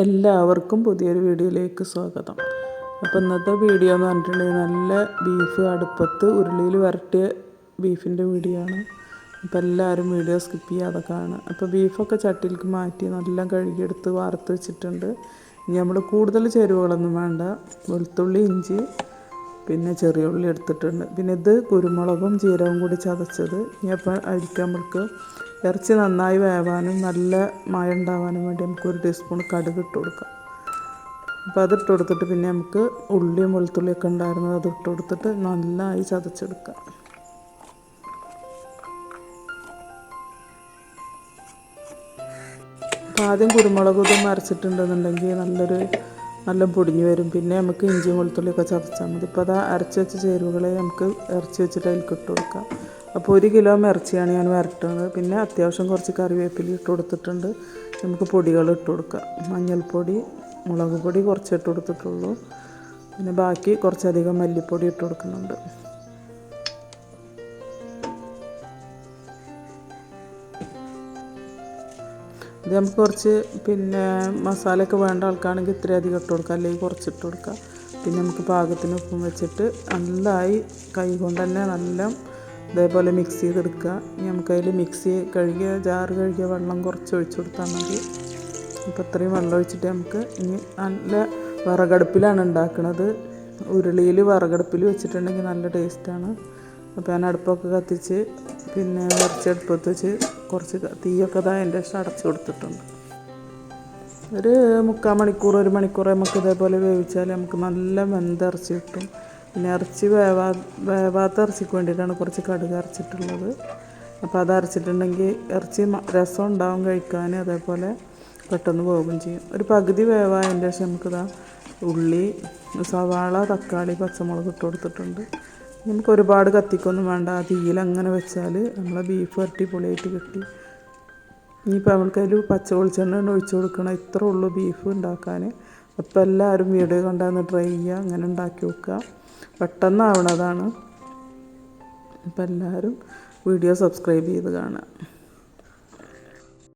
എല്ലാവർക്കും പുതിയൊരു വീഡിയോയിലേക്ക് സ്വാഗതം. അപ്പോൾ ഇന്നത്തെ വീഡിയോ എന്ന് പറഞ്ഞിട്ടുണ്ടെങ്കിൽ നല്ല ബീഫ് അടുപ്പത്ത് ഉരുളിയിൽ വരട്ടിയ ബീഫിന്റെ വീഡിയോ ആണ്. അപ്പോൾ എല്ലാവരും വീഡിയോ സ്കിപ്പ് ചെയ്യാതെ കാണുക. അപ്പോൾ ബീഫൊക്കെ ചട്ടിയിലേക്ക് മാറ്റി നല്ല കഴുകിയെടുത്ത് വാർത്ത് വെച്ചിട്ടുണ്ട്. ഇനി നമ്മൾ കൂടുതൽ ചേരുവകളൊന്നും വേണ്ട. വെളുത്തുള്ളി ഇഞ്ചി പിന്നെ ചെറിയ ഉള്ളി എടുത്തിട്ടുണ്ട്. പിന്നെ ഇത് കുരുമുളകും ജീരകവും കൂടി ചതച്ചത്. ഇനി അപ്പം അരിക്കാൻ നമുക്ക് ഇറച്ചി നന്നായി വേവാനും നല്ല മഴ ഉണ്ടാവാനും വേണ്ടി നമുക്ക് ഒരു ടീസ്പൂൺ കടുക് ഇട്ട് കൊടുക്കാം. അപ്പോൾ അത് ഇട്ട് കൊടുത്തിട്ട് പിന്നെ നമുക്ക് ഉള്ളിയും വെളുത്തുള്ളിയൊക്കെ ഉണ്ടായിരുന്നത് അത് ഇട്ട് കൊടുത്തിട്ട് നന്നായി ചതച്ചെടുക്കാം. അപ്പോൾ ആദ്യം കുരുമുളക് ഇതും അരച്ചിട്ടുണ്ടെന്നുണ്ടെങ്കിൽ നല്ലൊരു നല്ല പൊടിഞ്ഞു വരും. പിന്നെ നമുക്ക് ഇഞ്ചിയും വെളുത്തുള്ളിയൊക്കെ ചതച്ചാൽ മതി. ഇപ്പോൾ അത് അരച്ച് വെച്ച ചേരുവകളെ നമുക്ക് ഇറച്ചി വെച്ചിട്ട് അതിലേക്ക് ഇട്ട് കൊടുക്കാം. അപ്പോൾ ഒരു കിലോ ഇറച്ചിയാണ് ഞാൻ വരട്ടുന്നത്. പിന്നെ അത്യാവശ്യം കുറച്ച് കറിവേപ്പില ഇട്ട് കൊടുത്തിട്ടുണ്ട്. നമുക്ക് പൊടികൾ ഇട്ട് കൊടുക്കാം. മഞ്ഞൾപ്പൊടി മുളക് പൊടി കുറച്ച് ഇട്ട് കൊടുത്തിട്ടുള്ളൂ. പിന്നെ ബാക്കി കുറച്ചധികം മല്ലിപ്പൊടി ഇട്ട് കൊടുക്കുന്നുണ്ട്. ഇത് നമുക്ക് കുറച്ച് പിന്നെ മസാലയൊക്കെ വേണ്ട ആൾക്കാണെങ്കിൽ ഇത്രയും അധികം ഇട്ട് കൊടുക്കാം അല്ലെങ്കിൽ കുറച്ചിട്ട് കൊടുക്കാം. പിന്നെ നമുക്ക് പാകത്തിന് ഉപ്പും വെച്ചിട്ട് നല്ലതായി കൈ കൊണ്ട് തന്നെ നല്ല ഇതേപോലെ മിക്സ് ചെയ്തെടുക്കുക. ഇനി നമുക്കതിൽ മിക്സി കഴുകിയ ജാറ് കഴുകിയ വെള്ളം കുറച്ച് ഒഴിച്ചു കൊടുത്താൽ മതി. അപ്പോൾ ഇത്രയും വെള്ളം ഒഴിച്ചിട്ട് നമുക്ക് ഇനി നല്ല വിറകടുപ്പിലാണ് ഉണ്ടാക്കുന്നത് ഉരുളിയിൽ വിറകടുപ്പിൽ വെച്ചിട്ടുണ്ടെങ്കിൽ നല്ല ടേസ്റ്റാണ് അപ്പോൾ ഞാൻ അടുപ്പൊക്കെ കത്തിച്ച് പിന്നെ കുറച്ച് അടുപ്പത്ത് വെച്ച് കുറച്ച് തീയൊക്കെ ഇതാ അതിന്റെ ശേഷം അടച്ചു കൊടുത്തിട്ടുണ്ട്. ഒരു മുക്കാൽ മണിക്കൂർ ഒരു മണിക്കൂർ നമുക്ക് ഇതേപോലെ വേവിച്ചാൽ നമുക്ക് നല്ല വെന്ത ഇറച്ചി കിട്ടും. പിന്നെ ഇറച്ചി വേവാ വേവാത്ത ഇറച്ചിക്ക് വേണ്ടിയിട്ടാണ് കുറച്ച് കടുക് അരച്ചിട്ടുള്ളത്. അപ്പോൾ അത് അരച്ചിട്ടുണ്ടെങ്കിൽ ഇറച്ചി രസം ഉണ്ടാവും കഴിക്കാൻ അതേപോലെ പെട്ടെന്ന് പോകുകയും ചെയ്യും. ഒരു പകുതി വേവായതിന്റെ ശേഷം നമുക്കിതാ ഉള്ളി സവാള തക്കാളി പച്ചമുളക് ഇട്ട് കൊടുത്തിട്ടുണ്ട്. നമുക്ക് ഒരുപാട് കത്തിക്കൊന്നും വേണ്ട. ആ തീയിൽ അങ്ങനെ വെച്ചാൽ നമ്മളെ ബീഫ് വരട്ടി പൊളിയായിട്ട് കിട്ടി. ഇനിയിപ്പോൾ നമ്മൾക്ക് അതിൽ പച്ച വെളിച്ചെണ്ണ ഒഴിച്ചു കൊടുക്കണം. ഇത്ര ഉള്ളൂ ബീഫ് ഉണ്ടാക്കാൻ അപ്പോൾ എല്ലാവരും വീഡിയോ കണ്ടാന്ന് ട്രൈ ചെയ്യുക. അങ്ങനെ ഉണ്ടാക്കി വെക്കുക പെട്ടെന്നാവണതാണ്. അപ്പോൾ എല്ലാവരും വീഡിയോ സബ്സ്ക്രൈബ് ചെയ്ത് കാണുക.